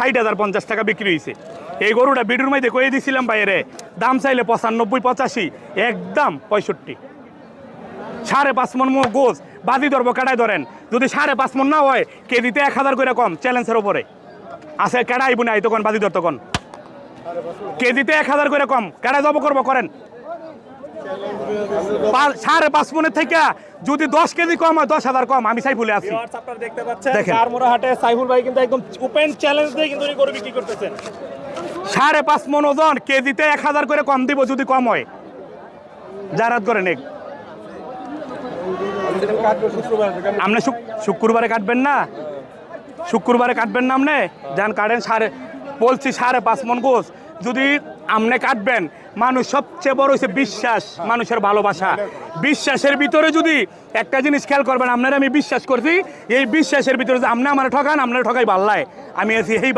ষাট হাজার পঞ্চাশ টাকা বিক্রি হয়েছে এই গরুটা বিডুর মাইতে কয়ে দিছিলাম বাইরে, দাম চাইলে পঁচানব্বই, পঁচাশি, একদম পঁয়ষট্টি। সাড়ে পাঁচ মন মো গোস বাজি ধরবো কাটাই ধরেন। যদি সাড়ে পাঁচ মন না হয়, কেজিতে এক হাজার করে কম চ্যালেঞ্জের ওপরে আছে কেডা আইব না তখন বাজি ধর তখন। কেজিতে এক হাজার করে কম কেডা জব করব, করেন। সাড়ে পাঁচ মনের থেকে যদি দশ কেজি কম হয় দশ হাজার কম আমি চাই ভুলে আছি আপনারা দেখতে পাচ্ছেন দেখেন। হাটে সাইফুল ভাই কিন্তু একদম ওপেন চ্যালেঞ্জ দিয়ে কিন্তু উনি গরু বিক্রি করতেছেন। সাড়ে পাঁচ মন ওজন কেজিতে এক হাজার করে কম দিব যদি কম হয়। জারাত করে নেক। আপনি শুক্রবারে কাটবেন না? শুক্রবারে কাটবেন না আপনি? যান কাটেন সাড়ে বলছি সাড়ে পাঁচ মন গোস যদি আমনে কাটবেন, মানুষ সবচেয়ে বড় হচ্ছে বিশ্বাস, মানুষের ভালোবাসা। বিশ্বাসের ভিতরে যদি একটা জিনিস খেয়াল করবেন, আপনারা আমি বিশ্বাস করছি, এই বিশ্বাসের ভিতরে যে আপনি আমার ঠকান, আপনার ঠকাই ভাল্লায় আমি আছি এই